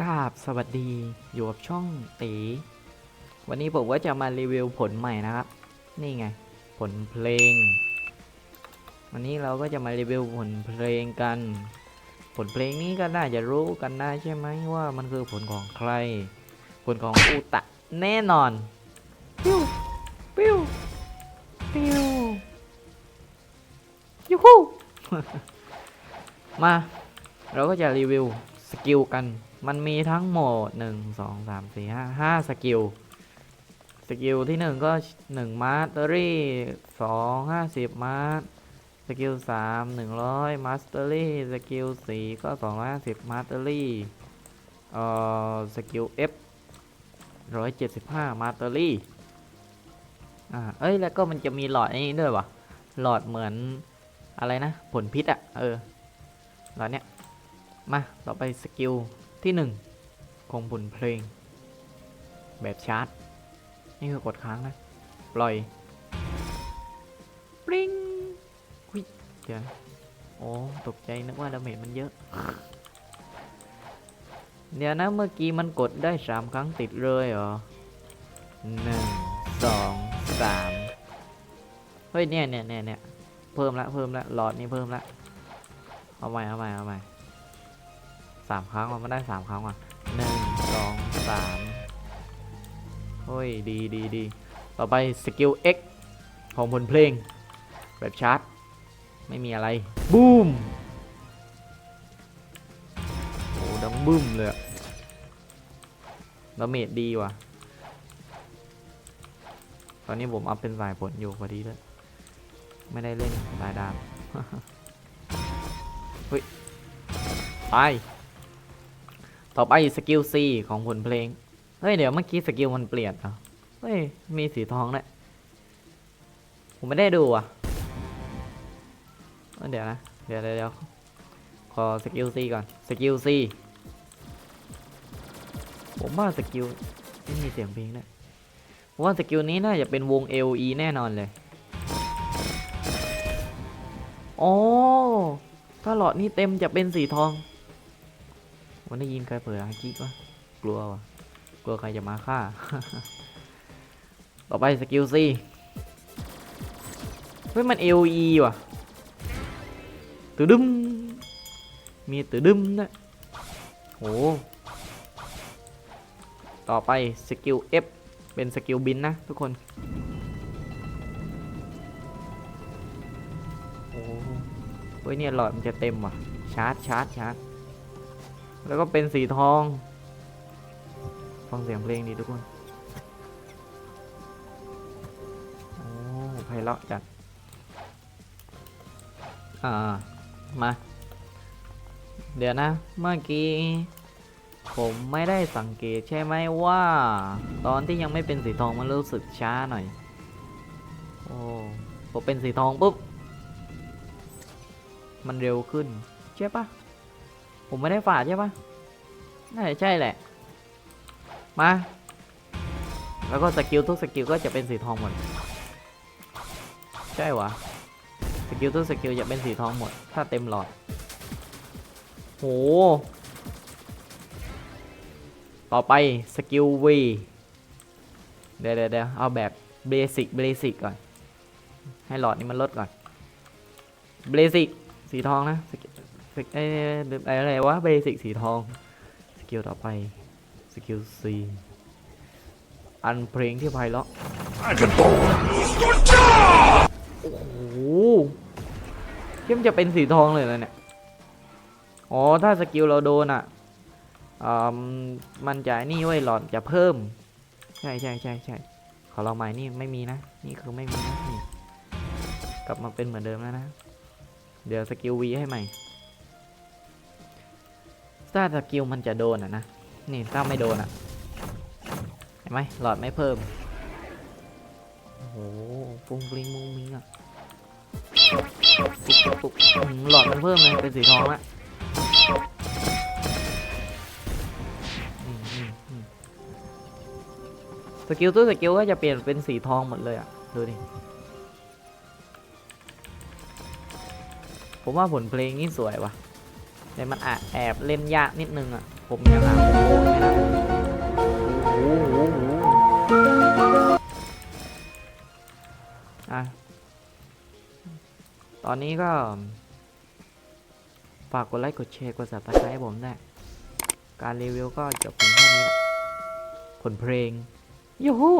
กราบสวัสดีอยู่กับช่องตี วันนี้ผมก็จะมารีวิวผลใหม่นะครับ นี่ไง ผลเพลง วันนี้เราก็จะมารีวิวผลเพลงกัน ผลเพลงนี้ก็น่าจะรู้กันได้ใช่ไหมว่ามันคือผลของใคร ผลของอุตะแน่นอนปิ้วปิ้วปิ้วยูฮูมา เราก็จะรีวิวสกิลกัน มันมีทั้งหมด1 2 3 4 5 5สกิล สกิลที่1ก็1มาสเตอรี่2 50มาสสกิล3 100มาสเตอรี่สกิล4ก็250มาสเตอรี่เอ่อสกิล F 175มาสเตอรี่อ่าเอ้ยแล้วก็มันจะมีหลอดไอ้นี้ด้วยวะหลอดเหมือนอะไรนะ ผลพิษอะเออหลอดเนี้ยมา ต่อไปสกิล ที่หนึ่งของผลเพลง แบบชาร์จนี่คือกดค้างนะ ปล่อยปริ้งหุยเดี๋ยวโอ้ตกใจนึกว่าดาเมจมันเยอะ เดี๋ยวนะเมื่อกี้มันกดได้สามครั้งติดเลยเหรอหนึ่งสองสามเฮ้ยเนี่ยเนี่ยเนี่ยเนี่ยเพิ่มละเพิ่มละหลอดนี้เพิ่มละเอาใหม่เอาใหม่เอาใหม่ สามครั้งมันได้สามครั้งว่ะหนึ่งสองสามเฮ้ยดีดีดีต่อไปสกิล X ของผลเพลง แบบชาร์จ ไม่มีอะไร บูมโอ้ดังบึ้มเลยอะดาเมจดีว่ะ ตอนนี้ผมอัพเป็นสายผลอยู่พอดีเลยไม่ได้เล่นสายดามเฮ้ยไป ต่อไปสกิล C ของผลเพลง เฮ้ย เดี๋ยวเมื่อกี้สกิลมันเปลี่ยนเหรอเฮ้ย มีสีทองด้วยผมไม่ได้ดูอะ เดี๋ยวนะ เดี๋ยวเดี๋ยวขอสกิล C ก่อน สกิล C ผมว่าสกิลไม่มีเสียงเพลงด้วยผมว่าสกิลนี้น่าจะเป็นวง LE แน่นอนเลยอ๋อถ้าหลอดนี้เต็มจะเป็นสีทอง วันได้ยินใครเปิดอากิวะกลัววะกลัวใครจะมาฆ่า ต่อไปสกิลซีเฮ้ยมัน LE ว่ะตือดึมมีตือดึมนะโหต่อไปสกิล F เป็นสกิลบินนะทุกคน โอ้เฮ้ยเนี่ยหลอดมันจะเต็มว่ะ ชาร์จชาร์จชาร์จ แล้วก็เป็นสีทอง ฟังเสียงเพลงดีทุกคน โอ้ไพเราะจัด อ่า มา เดี๋ยวนะ เมื่อกี้ ผมไม่ได้สังเกตใช่ไหมว่า ตอนที่ยังไม่เป็นสีทองมันรู้สึกช้าหน่อย โอ้พอเป็นสีทองปุ๊บ มันเร็วขึ้นใช่ปะ ผมไม่ได้ฝาดใช่ปะน่าจะใช่แหละ มา แล้วก็สกิลทุกสกิลก็จะเป็นสีทองหมด ใช่วะสกิลทุกสกิลจะเป็นสีทองหมด ถ้าเต็มหลอด โห ต่อไปสกิล V เดี๋ยวเดี๋ยวเดี๋ยวเอาแบบเบสิกเบสิกก่อน ให้หลอดนี้มันลดก่อน เบสิกสีทองนะ สกิลสกิลเอ้อะไรวะเบสิกสีทอง สกิลต่อไป สกิล C อันเพลงที่ไพเราะโอ้โหเข้มจะเป็นสีทองเลยนะเนี่ย อ๋อ ถ้าสกิลเราโดนอะมันจะนี่เว้ยหลอดจะเพิ่ม ใช่ใช่ใช่ใช่ขอเราใหม่นี่ไม่มีนะ นี่คือไม่มีนะนกลับมาเป็นเหมือนเดิมแล้วนะ เดี๋ยวสกิลวีให้ใหม่ ถ้าสกิลมันจะโดนอะนะ นี่ถ้าไม่โดนอะ เห็นไหมหลอดไม่เพิ่ม โอ้โหฟุ้งฟิงมุ้งมิ้งอะปุ๊บปุ๊บหลอดมันเพิ่มเลยเป็นสีทองละสกิลตู้สกิลก็จะเปลี่ยนเป็นสีทองหมดเลยอะ ดูดิ ผมว่าผลเพลงนี่สวยว่ะ แต่มันอแอบเล่นยากนิดนึงอะ ผมยังหาโค้ดไม่ได้อะตอนนี้ก็ ฝากกดไลค์ กดแชร์ กด subscribe ให้ผมด้วยการรีวิวก็จบเพียงแค่นี้แหละผลเพลงยูฮู